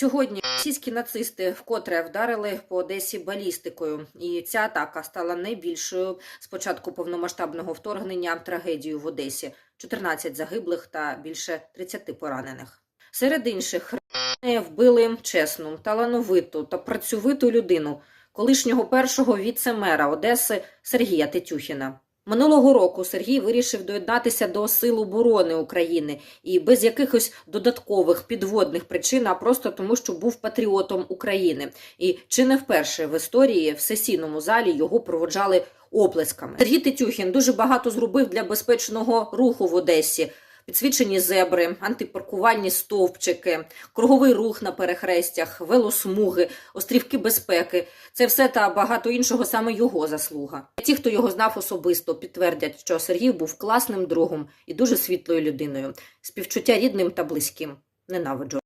Сьогодні російські нацисти вкотре вдарили по Одесі балістикою, і ця атака стала найбільшою з початку повномасштабного вторгнення трагедією в Одесі: 14 загиблих та більше 30 поранених. Серед інших вбили чесну, талановиту та працьовиту людину, колишнього першого віце-мера Одеси Сергія Тетюхіна. Минулого року Сергій вирішив доєднатися до Сил оборони України і без якихось додаткових підводних причин, а просто тому, що був патріотом України. І чи не вперше в історії в сесійному залі його проводжали оплесками. Сергій Тетюхін дуже багато зробив для безпечного руху в Одесі. Підсвічені зебри, антипаркувальні стовпчики, круговий рух на перехрестях, велосмуги, острівки безпеки це все та багато іншого саме його заслуга. Ті, хто його знав особисто, підтвердять, що Сергій був класним другом і дуже світлою людиною. Співчуття рідним та близьким. Ненавиджу.